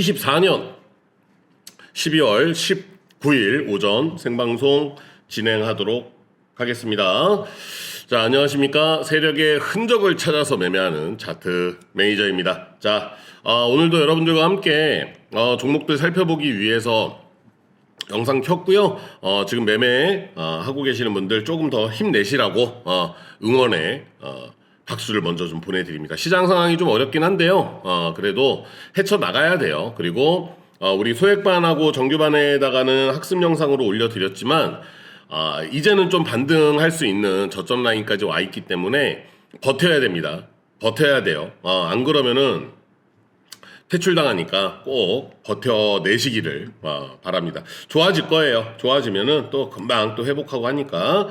2024년 12월 19일 오전 생방송 진행하도록 하겠습니다. 자, 안녕하십니까. 세력의 흔적을 찾아서 매매하는 차트 매니저입니다. 자, 어, 오늘도 여러분들과 함께 어, 종목들 살펴보기 위해서 영상 켰고요. 어, 지금 매매 어, 하고 계시는 분들 조금 더 힘내시라고 어, 응원의 어, 박수를 먼저 좀 보내드립니다. 시장 상황이 좀 어렵긴 한데요. 어, 그래도 헤쳐 나가야 돼요. 그리고 어, 우리 소액반하고 정규반에다가는 학습 영상으로 올려드렸지만 아, 이제는 좀 반등할 수 있는 저점 라인까지 와 있기 때문에 버텨야 됩니다. 버텨야 돼요. 어, 안 그러면은 퇴출당하니까 꼭 버텨내시기를 어, 바랍니다. 좋아질 거예요. 좋아지면은 또 금방 또 회복하고 하니까.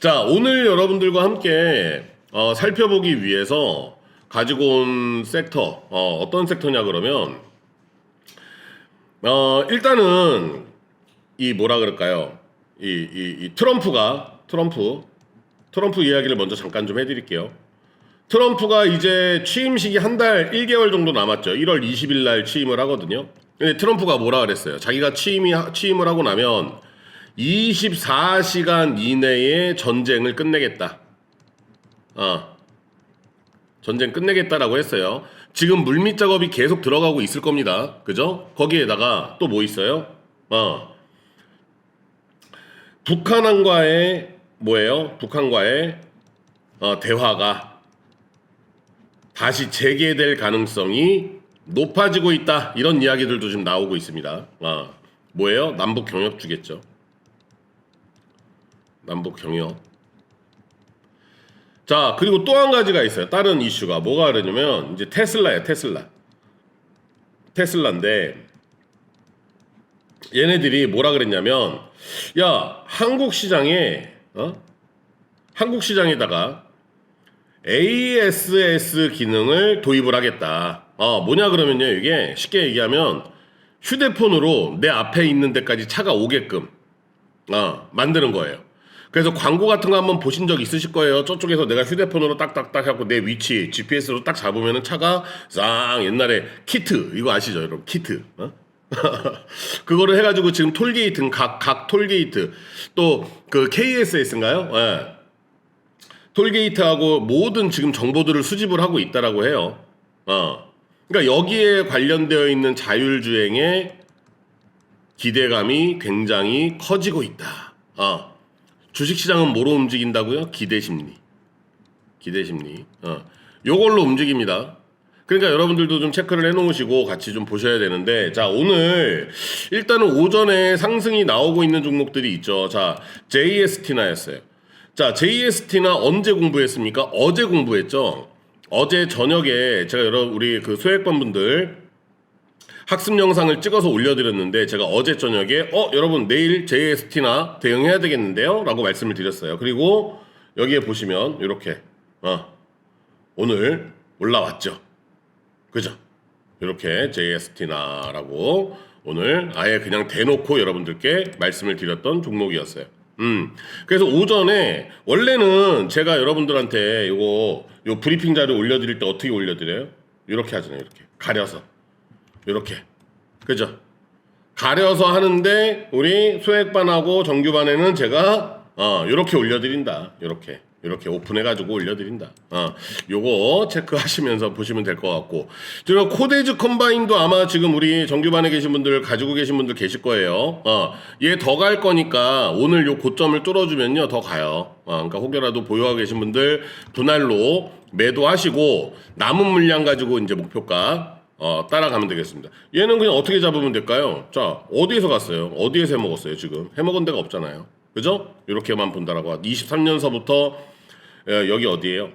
자, 오늘 여러분들과 함께 어, 살펴보기 위해서 가지고 온 섹터, 어, 어떤 섹터냐 그러면, 어, 일단은 이 뭐라 그럴까요? 이, 이, 이 트럼프가, 트럼프, 트럼프 이야기를 먼저 잠깐 좀 해드릴게요. 트럼프가 이제 취임식이 한 달 1개월 정도 남았죠. 1월 20일 날 취임을 하거든요. 근데 트럼프가 뭐라 그랬어요? 자기가 취임이 취임을 하고 나면 24시간 이내에 전쟁을 끝내겠다. 어. 전쟁 끝내겠다라고 했어요. 지금 물밑 작업이 계속 들어가고 있을 겁니다. 그죠? 거기에다가 또 뭐 있어요? 어. 북한과의 뭐예요? 북한과의 어, 대화가 다시 재개될 가능성이 높아지고 있다. 이런 이야기들도 지금 나오고 있습니다. 아, 뭐예요? 남북 경협 주겠죠. 남북 경협. 자, 그리고 또 한 가지가 있어요. 다른 이슈가 뭐가 그러냐면 이제 테슬라야, 테슬라. 테슬라인데 얘네들이 뭐라 그랬냐면 야, 한국 시장에 어? 한국 시장에다가 ASS 기능을 도입을 하겠다. 어, 뭐냐 그러면요. 이게 쉽게 얘기하면 휴대폰으로 내 앞에 있는 데까지 차가 오게끔 어, 만드는 거예요. 그래서 광고 같은 거 한번 보신 적 있으실 거예요. 저쪽에서 내가 휴대폰으로 딱딱딱 하고 내 위치 GPS로 딱 잡으면은 차가 쌍 옛날에 키트 이거 아시죠, 여러분? 키트. 어? 그거를 해가지고 지금 톨게이트 각, 각 톨게이트 또 그 KSS인가요? 예. 톨게이트하고 모든 지금 정보들을 수집을 하고 있다라고 해요. 어. 그러니까 여기에 관련되어 있는 자율주행의 기대감이 굉장히 커지고 있다. 어. 주식시장은 뭐로 움직인다고요? 기대심리. 기대심리. 어. 요걸로 움직입니다. 그러니까 여러분들도 좀 체크를 해놓으시고 같이 좀 보셔야 되는데, 자, 오늘 일단은 오전에 상승이 나오고 있는 종목들이 있죠. 자, JST나였어요. 자, JST나 언제 공부했습니까? 어제 공부했죠. 어제 저녁에 제가 여러분 우리 그 소액반 분들 학습 영상을 찍어서 올려드렸는데 제가 어제 저녁에 어 여러분 내일 JST나 대응해야 되겠는데요?라고 말씀을 드렸어요. 그리고 여기에 보시면 이렇게 어 오늘 올라왔죠. 그죠? 이렇게 JST나라고 오늘 아예 그냥 대놓고 여러분들께 말씀을 드렸던 종목이었어요. 음. 그래서 오전에 원래는 제가 여러분들한테 요거 요 브리핑 자료 올려드릴 때 어떻게 올려드려요? 이렇게 하잖아요. 이렇게 가려서 이렇게 그죠? 가려서 하는데 우리 소액반하고 정규반에는 제가 어 이렇게 올려드린다. 이렇게 이렇게 오픈해가지고 올려드린다. 어, 요거 체크하시면서 보시면 될 것 같고. 그리고 코데즈 컴바인도 아마 지금 우리 정규반에 계신 분들 가지고 계신 분들 계실 거예요. 어, 얘 더 갈 거니까 오늘 요 고점을 뚫어주면요 더 가요. 어, 그러니까 혹여라도 보유하고 계신 분들 분할로 매도하시고 남은 물량 가지고 이제 목표가 어, 따라가면 되겠습니다. 얘는 그냥 어떻게 잡으면 될까요? 자, 어디에서 갔어요? 어디에서 해먹었어요, 지금? 해먹은 데가 없잖아요. 그죠? 이렇게만 본다라고. 23년서부터 예, 여기 어디예요?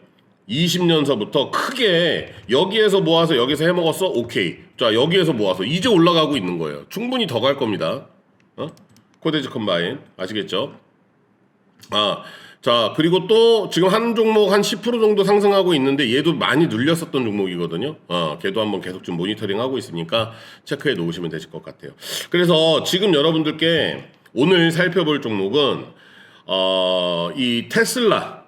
20년서부터 크게 여기에서 모아서 여기서 해먹었어? 오케이. 자, 여기에서 모아서 이제 올라가고 있는 거예요. 충분히 더 갈 겁니다. 어? 코데즈 컴바인. 아시겠죠? 아, 자, 그리고 또 지금 한 종목 한 10% 정도 상승하고 있는데 얘도 많이 눌렸었던 종목이거든요. 어, 걔도 한번 계속 좀 모니터링 하고 있으니까 체크해 놓으시면 되실 것 같아요. 그래서 지금 여러분들께 오늘 살펴볼 종목은 어, 이 테슬라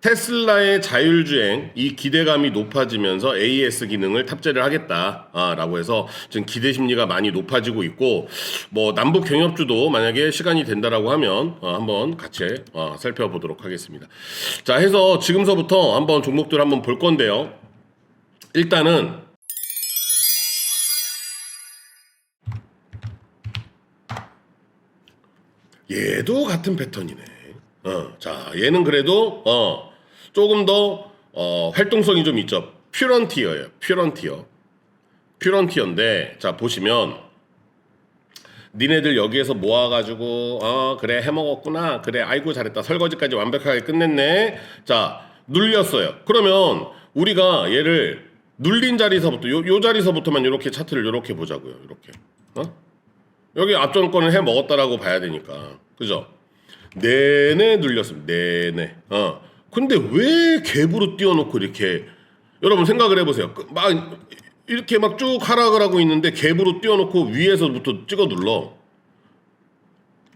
테슬라의 자율주행 이 기대감이 높아지면서 AS 기능을 탑재를 하겠다라고 해서 지금 기대 심리가 많이 높아지고 있고 뭐 남북 경협주도 만약에 시간이 된다라고 하면 어, 한번 같이 어, 살펴보도록 하겠습니다. 자 해서 지금서부터 한번 종목들 한번 볼 건데요. 일단은 얘도 같은 패턴이네. 어, 자, 얘는 그래도 어, 조금 더 어, 활동성이 좀 있죠. 퓨런티어예요. 퓨런티어. 퓨런티어인데 자 보시면 니네들 여기에서 모아가지고 어 그래 해먹었구나 그래 아이고 잘했다 설거지까지 완벽하게 끝냈네 자 눌렸어요 그러면 우리가 얘를 눌린 자리서부터 요, 요 자리서부터만 이렇게 차트를 이렇게 보자고요 이렇게 어 여기 앞전권을 해 먹었다라고 봐야 되니까 그죠? 내내 눌렸습니다. 내내. 어. 근데 왜 갭으로 띄워놓고 이렇게 여러분 생각을 해보세요. 그막 이렇게 막 쭉 하락을 하고 있는데 갭으로 띄워놓고 위에서부터 찍어 눌러.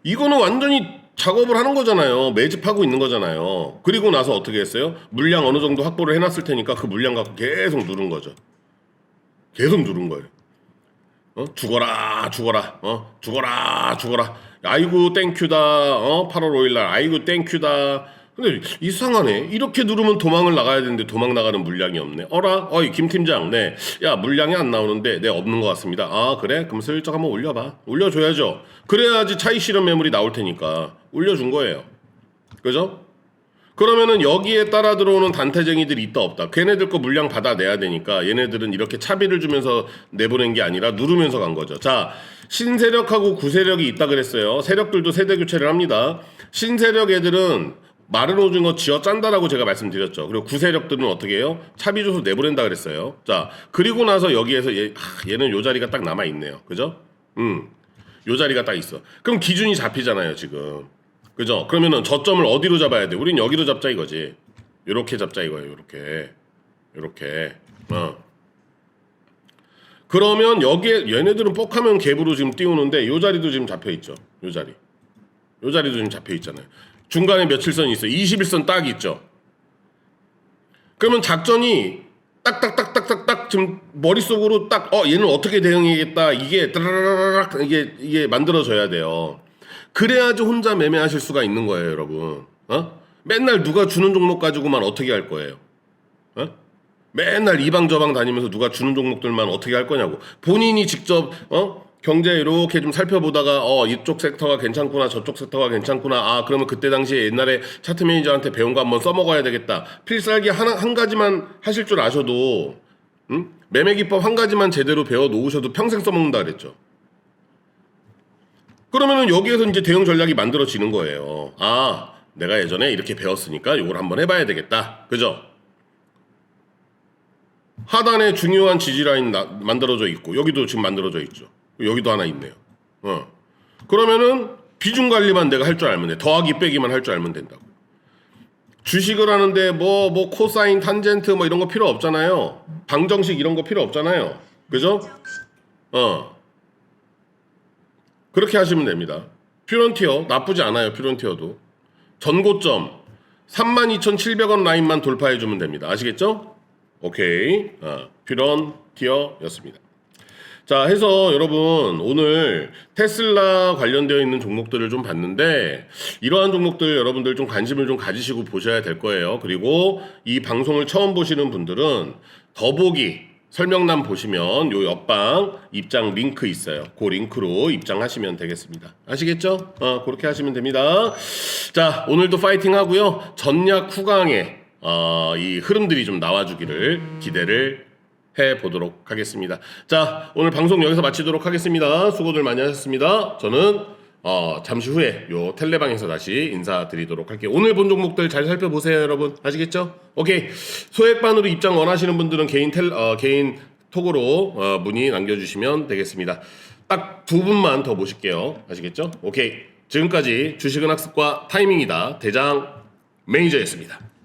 이거는 완전히 작업을 하는 거잖아요. 매집하고 있는 거잖아요. 그리고 나서 어떻게 했어요? 물량 어느 정도 확보를 해놨을 테니까 그 물량 갖고 계속 누른 거죠. 계속 누른 거예요. 어? 죽어라 죽어라. 어? 죽어라 죽어라. 아이고 땡큐다. 어? 8월 5일 날. 아이고 땡큐다. 근데 이상하네. 이렇게 누르면 도망을 나가야 되는데 도망 나가는 물량이 없네. 어라? 어이 김 팀장. 네야 물량이 안 나오는데 네 없는 것 같습니다. 아 그래? 그럼 슬쩍 한번 올려봐. 올려줘야죠. 그래야지 차익 실현 매물이 나올 테니까. 올려준 거예요. 그죠 그러면은 여기에 따라 들어오는 단태쟁이들이 있다 없다. 걔네들 거 물량 받아내야 되니까 얘네들은 이렇게 차비를 주면서 내보낸 게 아니라 누르면서 간 거죠. 자, 신세력하고 구세력이 있다 그랬어요. 세력들도 세대 교체를 합니다. 신세력 애들은 마른 오징어 쥐어 짠다라고 제가 말씀드렸죠. 그리고 구세력들은 어떻게 해요? 차비 줘서 내보낸다 그랬어요. 자, 그리고 나서 여기에서 얘, 하, 얘는 요 자리가 딱 남아 있네요. 그죠? 음. 요 자리가 딱 있어. 그럼 기준이 잡히잖아요, 지금. 그죠? 그러면은 저점을 어디로 잡아야 돼? 우린 여기로 잡자 이거지. 요렇게 잡자 이거예요. 요렇게. 요렇게. 어. 그러면 여기에 얘네들은 뻑하면 갭으로 지금 띄우는데 요 자리도 지금 잡혀 있죠. 요 자리. 요 자리도 지금 잡혀 있잖아요. 중간에 며칠선이 있어요. 21선 딱 있죠. 그러면 작전이 딱딱딱딱딱딱 지금 머릿속으로 딱 어 얘는 어떻게 대응해야겠다 이게 따라라락 이게 이게 만들어져야 돼요. 그래야지 혼자 매매하실 수가 있는 거예요, 여러분. 어? 맨날 누가 주는 종목 가지고만 어떻게 할 거예요? 어? 맨날 이방 저방 다니면서 누가 주는 종목들만 어떻게 할 거냐고. 본인이 직접 어? 경제 이렇게 좀 살펴보다가 어 이쪽 섹터가 괜찮구나 저쪽 섹터가 괜찮구나 아 그러면 그때 당시에 옛날에 차트 매니저한테 배운 거 한번 써먹어야 되겠다 필살기 하나 한 가지만 하실 줄 아셔도 음? 매매 기법 한 가지만 제대로 배워 놓으셔도 평생 써먹는다 그랬죠 그러면은 여기에서 이제 대응 전략이 만들어지는 거예요. 아, 내가 예전에 이렇게 배웠으니까 이걸 한번 해봐야 되겠다. 그죠? 하단에 중요한 지지 라인 나- 만들어져 있고 여기도 지금 만들어져 있죠. 여기도 하나 있네요. 어. 그러면은 비중 관리만 내가 할 줄 알면 돼. 더하기 빼기만 할 줄 알면 된다고. 주식을 하는데 뭐 뭐 코사인, 탄젠트 뭐 이런 거 필요 없잖아요. 방정식 이런 거 필요 없잖아요. 그죠? 어. 그렇게 하시면 됩니다. 퓨런티어 나쁘지 않아요. 퓨런티어도 전고점 32,700원 라인만 돌파해 주면 됩니다. 아시겠죠? 오케이. 아, 퓨런티어였습니다. 자, 해서 여러분 오늘 테슬라 관련되어 있는 종목들을 좀 봤는데 이러한 종목들 여러분들 좀 관심을 좀 가지시고 보셔야 될 거예요. 그리고 이 방송을 처음 보시는 분들은 더보기 설명란 보시면 요 옆방 입장 링크 있어요. 그 링크로 입장하시면 되겠습니다. 아시겠죠? 어, 그렇게 하시면 됩니다. 자, 오늘도 파이팅 하고요. 전략 후강에 어, 이 흐름들이 좀 나와주기를 기대를 해 보도록 하겠습니다. 자, 오늘 방송 여기서 마치도록 하겠습니다. 수고들 많이 하셨습니다. 저는 어, 잠시 후에 요 텔레방에서 다시 인사드리도록 할게요. 오늘 본 종목들 잘 살펴보세요, 여러분. 아시겠죠? 오케이. 소액반으로 입장 원하시는 분들은 개인 텔, 어, 개인 톡으로 어, 문의 남겨주시면 되겠습니다. 딱 두 분만 더 모실게요. 아시겠죠? 오케이. 지금까지 주식은 학습과 타이밍이다. 대장 매니저였습니다.